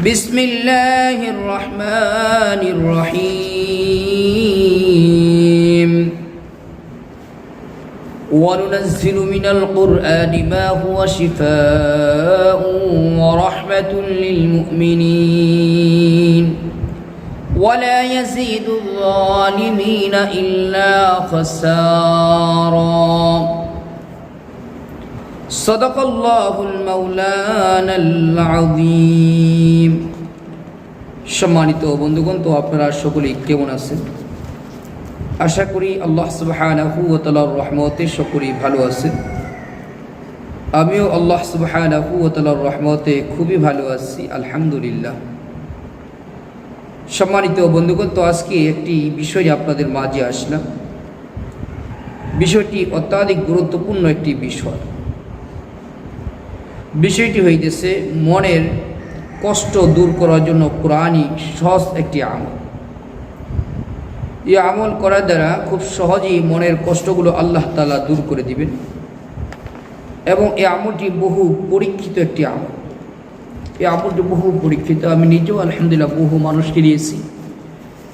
بسم الله الرحمن الرحيم. وننزل من القرآن ما هو شفاء ورحمة للمؤمنين. ولا يزيد الظالمين إلا خسارا. صدق الله المولانا العظيم সম্মানিত বন্ধুগণ তো আপনারা সকলেই কেমন আছেন আশা করি আল্লাহ সুবহানাহু ওয়া তাআলার রহমতে সকলেই ভালো আছেন আমিও আল্লাহ সুবহানাহু ওয়া তাআলার রহমতে খুবই ভালো আছি আলহামদুলিল্লাহ সম্মানিত বন্ধুগণ তো আজকে একটি বিষয় আপনাদের মাঝে আসলাম বিষয়টি অত্যাধিক গুরুত্বপূর্ণ একটি বিষয় বিষয়টি হইতেছে মনের কষ্ট দূর করার জন্য কোরআনই সহজ একটি আমল। এই আমল করার দ্বারা খুব সহজেই মনের কষ্টগুলো আল্লাহ তালা দূর করে দিবেন এবং এই আমলটি বহু পরীক্ষিত একটি আমল। এই আমলটি বহু পরীক্ষিত। আমি নিজেও আলহামদুলিল্লাহ বহু মানুষকে দিয়েছি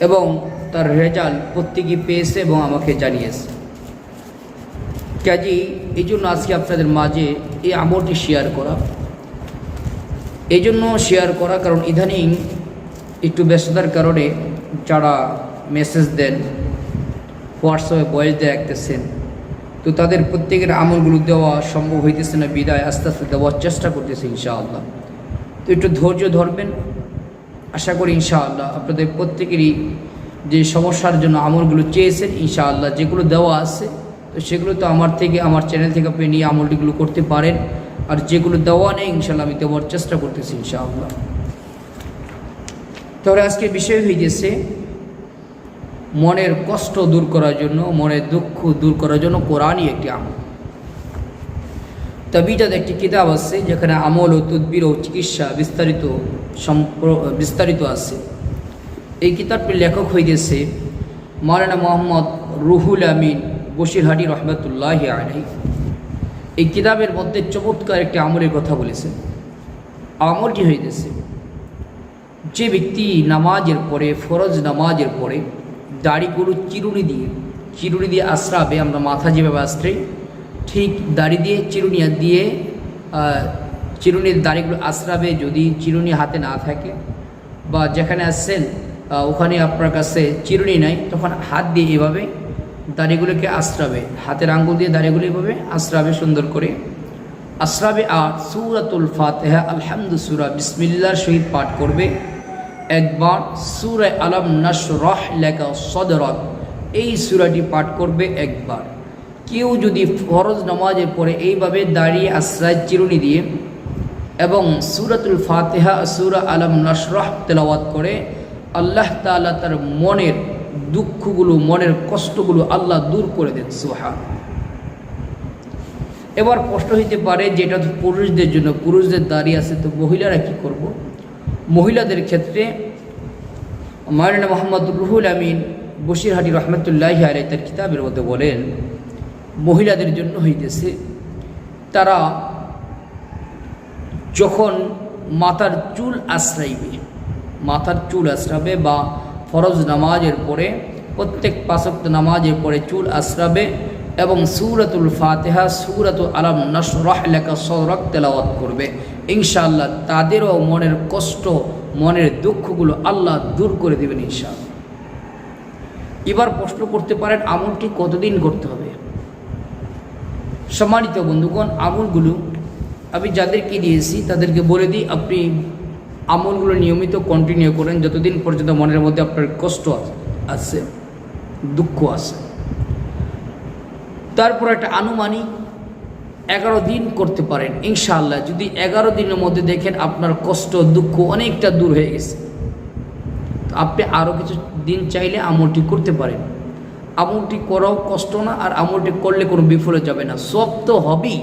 এবং তার রেজাল্ট প্রত্যেকেই পেয়েছে এবং আমাকে জানিয়েছে। কাজেই এই জন্য আজকে আপনাদের মাঝে এই আমলটি শেয়ার করা। এই জন্য শেয়ার করা কারণ ইদানিং একটু ব্যস্ততার কারণে যারা মেসেজ দেন হোয়াটসঅ্যাপে বয়স দিয়ে রাখতেছেন তো তাদের প্রত্যেকের আমলগুলো দেওয়া সম্ভব হইতেছে না, বিদায় আস্তে আস্তে দেওয়ার চেষ্টা করতেছে ইনশাআল্লাহ। তো একটু ধৈর্য ধরবেন। আশা করি ইনশাআল্লাহ আপনাদের প্রত্যেকেরই যে সমস্যার জন্য আমলগুলো চেয়েছেন, ইনশাআল্লাহ যেগুলো দেওয়া আছে তো সেগুলো তো আমার থেকে, আমার চ্যানেল থেকে আপনি নিয়ে আমলটিগুলো করতে পারেন। আর যেগুলো দেওয়া নেই ইনশাল্লাহ আমি দেওয়ার চেষ্টা করতেছি, ইনশাআল্লাহ। তাহলে আজকে বিষয় হয়ে গেছে, মনের কষ্ট দূর করার জন্য, মনের দুঃখ দূর করার জন্য কোরআনই একটি আমল। তবিজাদ একটি কিতাব আছে, যেখানে আমল ও তদ্বির ও চিকিৎসা বিস্তারিত সম্প্র- বিস্তারিত আছে। এই কিতাবটির লেখক হয়ে গেছে মারানা মোহাম্মদ রুহুল আমিন। বশিরহাটি রহমতুল্লাহ আলাই এই কিতাবের মধ্যে চমৎকার একটি আমলের কথা বলেছেন আমলটি গেছে যে ব্যক্তি নামাজের পরে, ফরজ নামাজের পরে দাড়িগুলো চিরুনি দিয়ে চিরুনি দিয়ে আশ্রাবে, আমরা মাথা যেভাবে আশ্রয়, ঠিক দাড়ি দিয়ে চিরুনি দিয়ে চিরুনির দাড়িগুলো আশ্রাবে যদি চিরুনি হাতে না থাকে, বা যেখানে আসছেন ওখানে আপনার কাছে চিরুনি নাই, তখন হাত দিয়ে এভাবে দাড়িগুলোকে আশ্রাবে, হাতের আঙ্গুল দিয়ে দাড়িগুলো এভাবে আশ্রাবে সুন্দর করে। আশ্রাবে আর সুরাতুল ফাতেহা, আলহামদু সুরা, বিসমিল্লার সহিত পাঠ করবে। একবার সুরে আলম নাসরহ লেখা সদরক, এই সুরাটি পাঠ করবে একবার। কেউ যদি ফরজ নামাজের পরে এইভাবে দাঁড়িয়ে আশ্রয় চিরুনি দিয়ে এবং সুরাতুল ফাতেহা, সুরা আলম নাসরহ তেলাওয়াত করে, আল্লাহ তাআলা তার মনের দুঃখগুলো, মনের কষ্টগুলো আল্লাহ দূর করে দেন সুহান এবার কষ্ট হইতে পারে যেটা তো পুরুষদের জন্য, পুরুষদের দাঁড়িয়ে আছে, তো মহিলারা কি করব। মহিলাদের ক্ষেত্রে মারানা মোহাম্মদ রুহুল আমিন বশিরহাটি রহমতুল্লাহ আলাই তার কিতাবের মধ্যে বলেন, মহিলাদের জন্য হইতেছে, তারা যখন মাথার চুল আশ্রাইবে, মাথার চুল আশ্রাবে বা ফরজ নামাজের পরে, প্রত্যেক পাশক্ত নামাজের পরে চুল আশ্রাবে এবং সুরাতুল ফাতেহা, সুরাতুল আলম নসরহ লেখা সরক তেলাওয়াত করবে। ইনশাআল্লাহ তাদেরও মনের কষ্ট, মনের দুঃখগুলো আল্লাহ দূর করে দেবেন ইনশাআল্লাহ। এবার প্রশ্ন করতে পারেন, আমলটি কতদিন করতে হবে? সম্মানিত বন্ধুগণ, আমলগুলো আমি যাদেরকে দিয়েছি তাদেরকে বলে দিই, আপনি আমলগুলো নিয়মিত কন্টিনিউ করেন, যতদিন পর্যন্ত মনের মধ্যে আপনার কষ্ট আছে, দুঃখ আছে। তারপর একটা আনুমানিক এগারো দিন করতে পারেন, ইনশাআল্লাহ। যদি এগারো দিনের মধ্যে দেখেন আপনার কষ্ট, দুঃখ অনেকটা দূর হয়ে গেছে, তো আপনি আরও কিছু দিন চাইলে আমলটি করতে পারেন। আমলটি করাও কষ্ট না, আর আমলটি করলে কোনো বিফলে যাবে না। সব তো হবেই।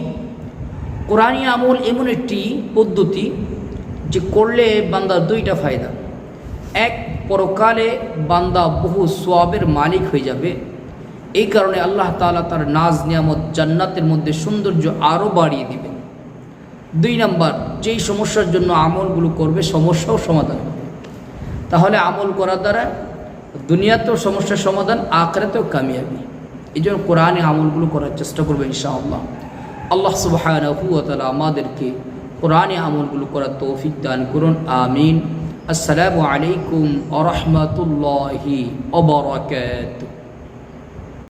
কোরআনী আমল এমন একটি পদ্ধতি যে করলে বান্দার দুইটা ফায়দা। এক, পরকালে বান্দা বহু সোয়াবের মালিক হয়ে যাবে। এই কারণে আল্লাহ তাআলা তার নাজ নিয়ামত জান্নাতের মধ্যে সৌন্দর্য আরও বাড়িয়ে দিবেন। দুই নাম্বার, যেই সমস্যার জন্য আমলগুলো করবে, সমস্যাও সমাধান হবে। তাহলে আমল করার দ্বারা দুনিয়াতেও সমস্যার সমাধান, আখরাতেও কামিয়াবি। এই জন্য কোরআনে আমলগুলো করার চেষ্টা করবে ইনশাআল্লাহ। আল্লাহ তাআলা আমাদেরকে কোরআনে আমলগুলো করার তৌফিক দান করুন আমিন। আসসালামু আলাইকুম ওয়া রাহমাতুল্লাহি ওয়া বারাকাতুহু।